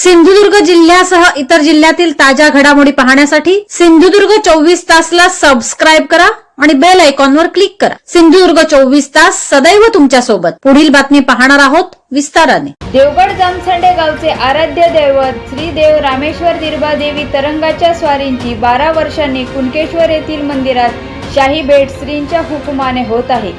सिंधुदुर्ग जिल्ह्यासह इतर जिल्ह्यातील ताज्या घडामोडी पाहण्यासाठी सिंधुदुर्ग चोवीस तासला सबस्क्राईब करा आणि बेल आयकॉनवर क्लिक करा. सिंधुदुर्ग चोवीस तास सदैव तुमच्यासोबत पुढील बातमी पाहणार आहोत विस्ताराने. देवगड जामसंडे गावचे आराध्य दैवत श्री देव रामेश्वर दिर्बा देवी तरंगाच्या स्वारींची बारा वर्षांनी कुणकेश्वर येथील मंदिरात शाही भेट श्रींच्या हुकुमाने होत आहे.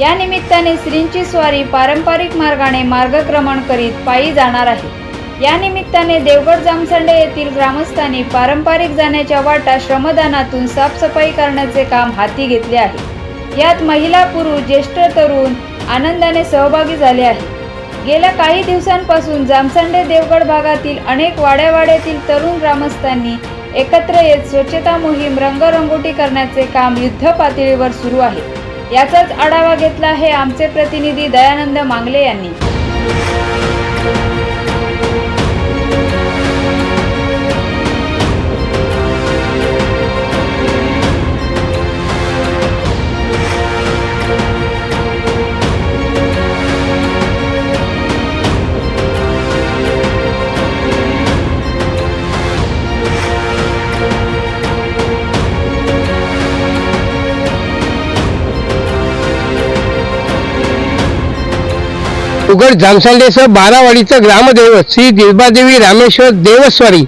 या निमित्ताने श्रींची स्वारी पारंपरिक मार्गाने मार्गक्रमण करीत पायी जाणार आहे. या निमित्ताने देवगड जामसंडे येथील ग्रामस्थांनी पारंपरिक जाण्याच्या वाटा श्रमदानातून साफसफाई करण्याचे काम हाती घेतले आहे. यात महिला पुरुष ज्येष्ठ तरुण आनंदाने सहभागी झाले आहे गेल्या काही दिवसांपासून जामसंडे देवगड भागातील अनेक वाड्यावाड्यातील तरुण ग्रामस्थांनी एकत्र येत स्वच्छता मोहीम रंगरंगोटी करण्याचे काम युद्ध पातळीवर सुरू आहे. याचाच आढावा घेतला आहे आमचे प्रतिनिधी दयानंद मांगले यांनी. उघड जामसांडेसह बारावाडीचं ग्रामदैवत श्री दिलबादेवी रामेश्वर देवस्वारी.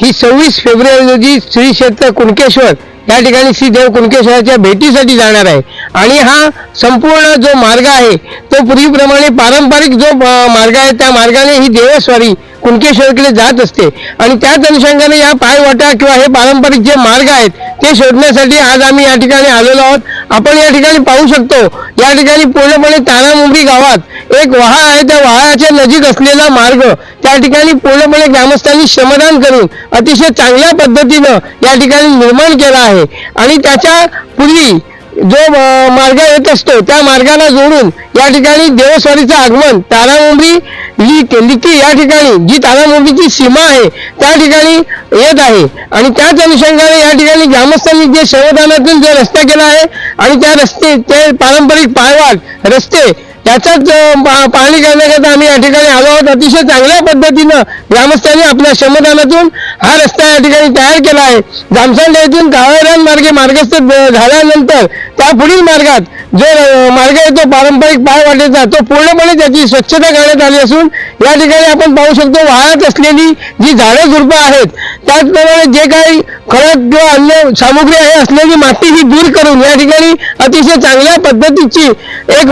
ही सव्वीस फेब्रुवारी रोजी श्री क्षेत्र कुणकेश्वर या ठिकाणी श्री देव कुणकेश्वराच्या भेटीसाठी जाणार आहे. आणि हा संपूर्ण जो मार्ग आहे तो पूर्वीप्रमाणे पारंपरिक जो मार्ग आहे त्या मार्गाने ही देवस्वारी कुणकेश्वरकडे जात असते. आणि त्याच अनुषंगाने या पायवाटा किंवा हे पारंपरिक जे मार्ग आहेत ते शोधण्यासाठी आज आम्ही या ठिकाणी आलेलो आहोत. आपण या ठिकाणी पाहू शकतो या ठिकाणी पूर्णपणे तारामुंबरी गावात एक वहा आहे. त्या वहाच्या नजीक असलेला मार्ग त्या ठिकाणी पूर्णपणे ग्रामस्थांनी श्रमदान करून अतिशय चांगल्या पद्धतीनं या ठिकाणी निर्माण केला आहे. आणि त्याच्या पूर्वी जो मार्ग येत असतो त्या मार्गाला जोडून या ठिकाणी देवस्वारीचं आगमन तारामुंबरी लिक लिकी या ठिकाणी जी तारामुंबरीची सीमा आहे त्या ठिकाणी येत आहे. आणि त्याच अनुषंगाने या ठिकाणी ग्रामस्थांनी जे शवदानातून जे रस्ता केला आहे आणि त्या रस्ते ते पारंपरिक पायवाट रस्ते त्याचाच पा- पाहणी करण्याकरता आम्ही या ठिकाणी आलो आहोत. अतिशय चांगल्या पद्धतीनं ग्रामस्थांनी आपल्या श्रमदानातून हा रस्ता या ठिकाणी तयार केला आहे. जामसंड येथून कावळेरान मार्गे मार्गस्थ झाल्यानंतर त्या पुढील मार्गात जो मार्ग येतो पारंपरिक पायवाटेचा तो पूर्णपणे त्याची स्वच्छता करण्यात आली असून या ठिकाणी आपण पाहू शकतो वाहत असलेली जी झाडं झुडपं आहेत त्याचप्रमाणे जे काही खडक किंवा अन्य सामुग्री आहे असलेली माती ही दूर करून या ठिकाणी अतिशय चांगल्या पद्धतीची एक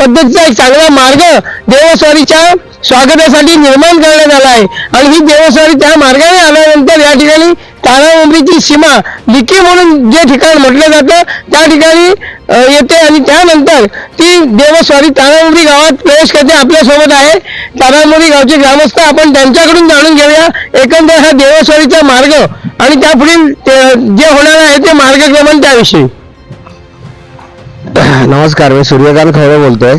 पद्धतीचा एक चांगला मार्ग देवस्वारीच्या स्वागतासाठी निर्माण करण्यात आला आहे. आणि ही देवस्वारी त्या मार्गाने आल्यानंतर या ठिकाणी तारामुंबरीची सीमा लिकी म्हणून जे ठिकाण म्हटलं जातं त्या ठिकाणी येते आणि त्यानंतर ती देवस्वारी तारामुरी गावात प्रवेश करते आपल्यासोबत आहे. तारामुरी गावचे ग्रामस्थ आपण त्यांच्याकडून जाणून घेऊया. एकंदर हा देवस्वारीचा मार्ग आणि त्या पुढील ते- जे होणार आहे ते मार्गक्रमण त्याविषयी. नमस्कार मी सूर्यकांत खैरे बोलतोय.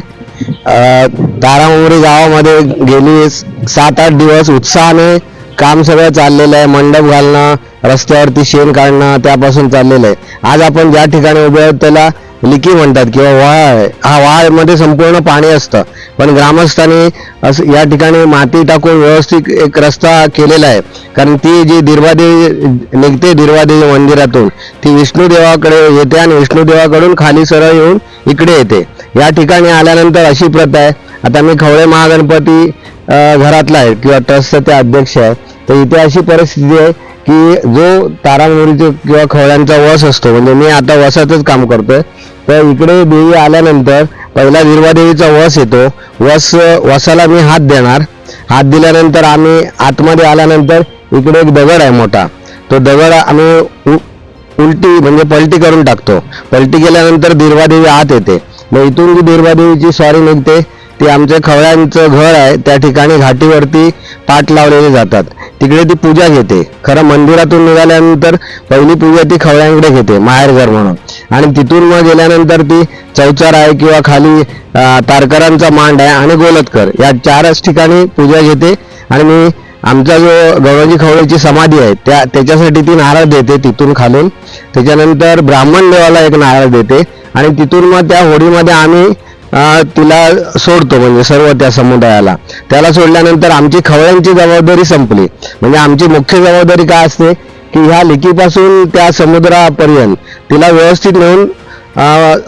तारामुरी गावामध्ये गेली सात आठ दिवस उत्साहाने काम सगळं चाललेलं आहे. मंडप घालणं रस्त्यावरती शेण काढणं त्यापासून चाललेलं आहे. आज आपण ज्या ठिकाणी उभे आहोत त्याला लिकी म्हणतात किंवा वाळ आहे. हा वाळमध्ये संपूर्ण पाणी असतं. पण ग्रामस्थांनी असं या ठिकाणी माती टाकून व्यवस्थित एक रस्ता केलेला आहे. कारण ती जी दिर्वादेवी निघते दिर्वादेवी मंदिरातून ती विष्णुदेवाकडे येते आणि विष्णुदेवाकडून खाली सरळ येऊन इकडे येते. या ठिकाणी आल्यानंतर अशी प्रथा आहे. आता मी खवळे महागणपती घरातला आहे किंवा ट्रस्टचा ते अध्यक्ष आहे. तर इथे अशी परिस्थिती आहे की जो तारामुरीचे किंवा खवळ्यांचा वस असतो म्हणजे मी आता वसातच काम करतोय तर इकडे देवी आल्यानंतर पहिला दिर्वादेवीचा वस येतो. वस वसाला मी हात देणार. हात दिल्यानंतर आम्ही आतमध्ये आल्यानंतर इकडे एक दगड आहे मोठा. तो दगड आम्ही उ- उलटी म्हणजे पलटी करून टाकतो. पलटी केल्यानंतर दिर्वादेवी आत येते. मग इथून जी दिर्वादेवीची स्वारी निघते ती आमच्या खवळ्यांचं घर आहे. त्या ठिकाणी घाटीवरती पाठ लावलेले जातात. तिकडे ती पूजा घेते. खरं मंदिरातून निघाल्यानंतर पहिली पूजा ती खवळ्यांकडे घेते माहेरघर म्हणून. आणि तिथून मग गेल्यानंतर ती चौचार आहे किंवा खाली तारकरांचा मांड आहे आणि गोलतकर या चारच ठिकाणी पूजा घेते. आणि मी आमचा जो गौरवजी खवळेची समाधी आहे त्या त्याच्यासाठी ती नारळ देते तिथून खालून. त्याच्यानंतर ब्राह्मण देवाला एक नारळ देते. आणि तिथून मग त्या होडीमध्ये आम्ही तिला सोडतो म्हणजे सर्व त्या समुदायाला. त्याला सोडल्यानंतर आमची खवळ्यांची जबाबदारी संपली. म्हणजे आमची मुख्य जबाबदारी काय असते? की ह्या लेकीपासून त्या समुद्रापर्यंत तिला व्यवस्थित नेऊन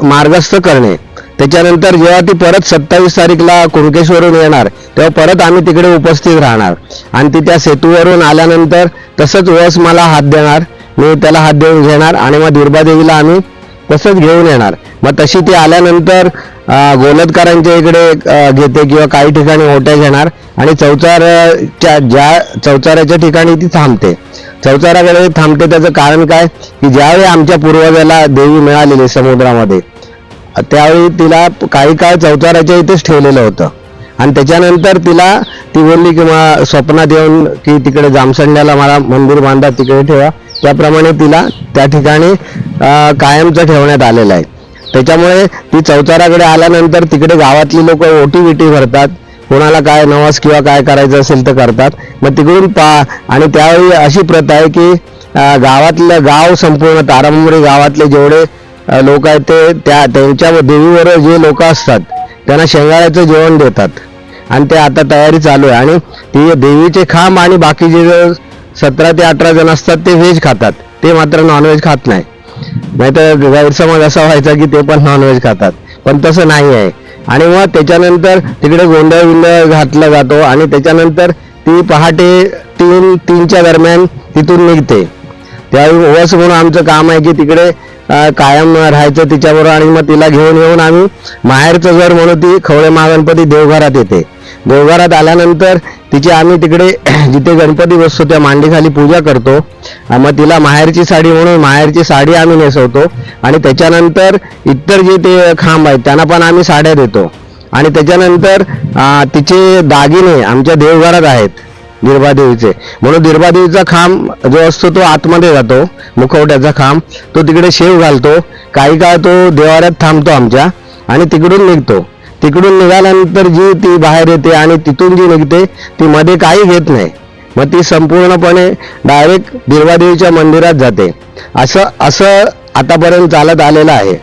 मार्गस्थ करणे. त्याच्यानंतर जेव्हा ती परत सत्तावीस तारीखला कुणकेश्वरून येणार तेव्हा परत आम्ही तिकडे उपस्थित राहणार. आणि ती त्या सेतूवरून आल्यानंतर तसंच वस मला हात देणार मी त्याला हात देऊन घेणार आणि मग दुर्बादेवीला आम्ही तसंच घेऊन येणार. मग तशी ती आल्यानंतर अं, गोलतकरांच्या इकडे घेते किंवा काही ठिकाणी ओट्या घेणार आणि चौचाराच्या ज्या चौचाराच्या ठिकाणी ती थांबते. चौचाराकडे थांबते त्याचं कारण काय? की ज्यावेळी आमच्या पूर्वजाला देवी मिळालेली समुद्रामध्ये त्यावेळी तिला काही काळ चौचाराच्या इथेच ठेवलेलं होतं. आणि त्याच्यानंतर तिला ती बोलली की मला स्वप्नात येऊन की तिकडे जामसंड्याला मला मंदिर बांधा तिकडे ठेवा. त्याप्रमाणे तिला त्या ठिकाणी कायमचं ठेवण्यात आलेलं आहे. त्याच्यामुळे ती चौचाराकडे आल्यानंतर तिकडे गावातली लोक ओटी विटी भरतात. कोणाला काय नवास किंवा काय करायचं असेल तर करतात. मग तिकडून पा आणि त्यावेळी अशी प्रथा आहे की गावातल्या गावातलं गाव संपूर्ण तारामुंबरी गावातले जेवढे लोक आहेत ते त्या त्यांच्या देवीवर जे लोक असतात त्यांना शेंगाळ्याचं जेवण देतात. आणि ते आता तयारी चालू आहे. आणि ती देवीचे खांब आणि बाकीचे जे सतरा ते अठरा जण असतात ते व्हेज खातात. ते मात्र नॉनव्हेज खात नाही. नाहीतर गैरसमज असा व्हायचा की ते पण नॉनव्हेज खातात. पण तसं नाही आहे आणि मग त्याच्यानंतर तिकडे गोंधळ विंधळ घातला जातो आणि त्याच्यानंतर ती पहाटे तीन तीनच्या दरम्यान तिथून निघते. त्यावेळी वस म्हणून आमचं काम आहे की तिकडे कायम राहायचं तिच्याबरोबर आणि मग तिला घेऊन येऊन आम्ही माहेरचं घर म्हणून ती खवळे महागणपती देवघरात येते. देवघरात आल्यानंतर तिची आम्ही तिकडे जिथे गणपती बसतो त्या मांडीखाली पूजा करतो. मग तिला माहेरची साडी म्हणून माहेरची साडी आम्ही नेसवतो. आणि त्याच्यानंतर इतर जे ते खांब आहेत त्यांना पण आम्ही साड्या देतो. आणि त्याच्यानंतर तिचे दागिने आमच्या देवघरात आहेत. निर्भादेवीचे म्हणून निर्भादेवीचा खांब जो असतो तो आतमध्ये जातो मुखवट्याचा खांब तो तिकडे शेव घालतो. काही काळ तो देवाऱ्यात थांबतो आमच्या आणि तिकडून निघतो. तिकडून निघाल्यानंतर जी ती बाहेर येते आणि तिथून जी निघते ती मध्ये काही घेत नाही. मग ती संपूर्णपणे डायरेक्ट दीर्वादेवीच्या मंदिरात जाते. असं असं आतापर्यंत चालत आलेलं आहे.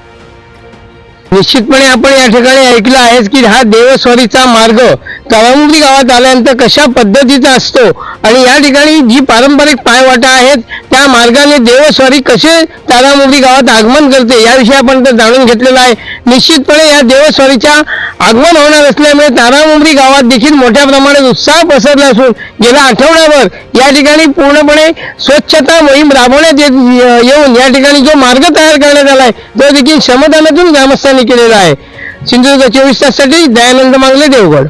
निश्चितपणे आपण या ठिकाणी ऐकलं आहेच की हा देवस्वारीचा मार्ग तळामुंबरी गावात आल्यानंतर कशा पद्धतीचा असतो आणि या ठिकाणी जी पारंपरिक पायवाटा आहेत त्या मार्गाने देवस्वारी कसे तारामुंबरी गावात आगमन करते याविषयी आपण तर जाणून घेतलेलं आहे. निश्चितपणे या देवस्वारीच्या आगमन होणार असल्यामुळे तारामुंबरी गावात देखील मोठ्या प्रमाणात उत्साह पसरला असून गेल्या आठवड्याभर या ठिकाणी पूर्णपणे स्वच्छता मोहीम राबवण्यात येत येऊन या ठिकाणी जो मार्ग तयार करण्यात आला आहे तो देखील श्रमदानातून ग्रामस्थांनी केलेला आहे. सिंधुदुर्ग चोवीस ताससाठी दयानंद मांगले देवगड.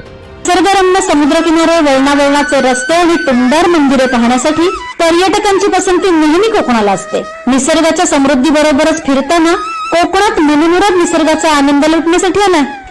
निसर्गरम्य समुद्रकिनारे वळणावळणाचे रस्ते आणि टुमदार मंदिरे पाहण्यासाठी पर्यटकांची पसंती नेहमी कोकणाला असते. निसर्गाच्या समृद्धी बरोबरच फिरताना कोकणात मनमुराद निसर्गाचा आनंद लुटण्यासाठी आला